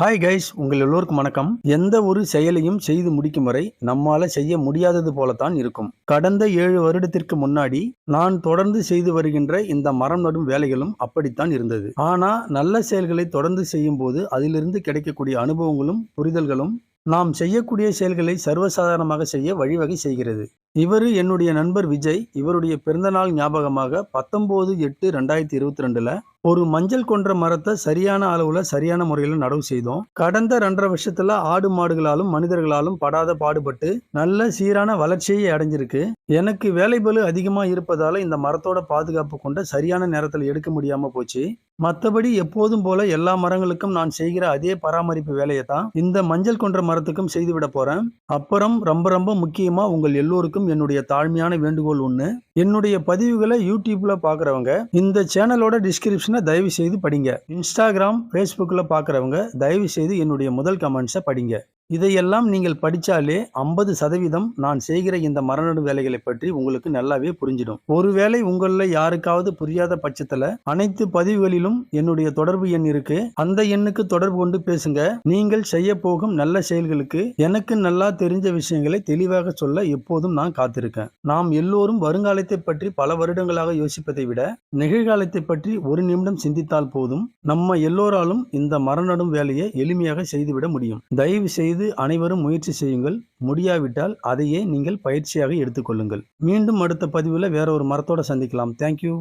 Hi guys உங்கள் எல்லோருக்கும் வணக்கம். எந்த ஒரு செயலையும் செய்து முடிக்கும் வரை நம்மால செய்ய முடியாதது போலத்தான் இருக்கும். கடந்த ஏழு வருடத்திற்கு முன்னாடி நான் தொடர்ந்து செய்து வருகின்ற இந்த மரம் நடும் வேலைகளும் அப்படித்தான் இருந்தது. ஆனா நல்ல செயல்களை தொடர்ந்து செய்யும் போது அதிலிருந்து கிடைக்கக்கூடிய அனுபவங்களும் புரிதல்களும் நாம் செய்யக்கூடிய செயல்களை சர்வசாதாரணமாக செய்ய வழிவகை செய்கிறது. இவர் என்னுடைய நண்பர் விஜய். இவருடைய பிறந்தநாள் ஞாபகமாக பத்தொம்போது எட்டு ரெண்டாயிரத்தி இருபத்தி ரெண்டுல ஒரு மஞ்சள் கொன்ற மரத்தை சரியான அளவுல சரியான முறையில் நடவு செய்தோம். கடந்த ரெண்டரை வருஷத்துல ஆடு மாடுகளாலும் மனிதர்களாலும் படாத பாடுபட்டு நல்ல சீரான வளர்ச்சியை அடைஞ்சிருக்கு. எனக்கு வேலைபளு அதிகமா இருப்பதால இந்த மரத்தோட பாதுகாப்பு கொண்ட சரியான நேரத்தில் எடுக்க முடியாம போச்சு. மற்றபடி எப்போதும் போல எல்லா மரங்களுக்கும் நான் செய்கிற அதே பராமரிப்பு வேலையை தான் இந்த மஞ்சள் கொன்ற மரத்துக்கும் செய்து விட போறேன். அப்புறம் ரொம்ப ரொம்ப முக்கியமா உங்கள் எல்லோருக்கும் என்னுடைய தாழ்மையான வேண்டுகோள் ஒன்று என்னுடைய பதிவுகளை யூடியூப்ல பார்க்குறவங்க இந்த சேனலோட டிஸ்கிரிப்ஷனை தயவு செய்து படிங்க. இன்ஸ்டாகிராம் ஃபேஸ்புக்கில் பார்க்குறவங்க தயவு செய்து என்னுடைய முதல் கமெண்ட்ஸை படிங்க. இதையெல்லாம் நீங்கள் படித்தாலே ஐம்பது சதவீதம் நான் செய்கிற இந்த மரநடு வேலைகளை பற்றி உங்களுக்கு நல்லாவே புரிஞ்சிடும். ஒருவேளை உங்களில் யாருக்காவது புரியாத பட்சத்தில் அனைத்து பதிவுகளிலும் என்னுடைய தொடர்பு எண் இருக்கு. அந்த எண்ணுக்கு தொடர்பு கொண்டு பேசுங்க. நீங்கள் செய்ய போகும் நல்ல செயல்களுக்கு எனக்கு நல்லா தெரிஞ்ச விஷயங்களை தெளிவாக சொல்ல எப்போதும் நான் காத்திருக்கேன். நாம் எல்லோரும் வருங்காலத்தை பற்றி பல வருடங்களாக யோசிப்பதை விட நிகழ்காலத்தை பற்றி ஒரு நிமிடம் சிந்தித்தால் போதும். நம்ம எல்லோராலும் இந்த மரநடும் வேலையை எளிமையாக செய்துவிட முடியும். தயவு செய்து இது அனைவரும் முயற்சி செய்யுங்கள். முடியாவிட்டால் அதையே நீங்கள் பயிற்சியாக எடுத்துக்கொள்ளுங்கள். மீண்டும் அடுத்த பதிவில் வேற ஒரு மரத்தோட சந்திக்கலாம். தேங்க்யூ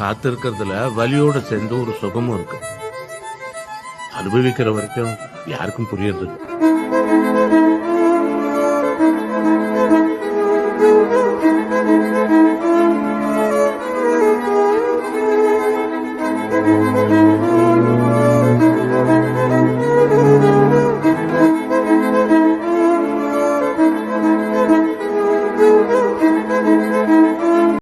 காத்திருக்கிறதுல வலியோட சேர்ந்து ஒரு சுகமும் இருக்கு. அனுபவிக்கிற வரைக்கும் யாருக்கும் புரியறது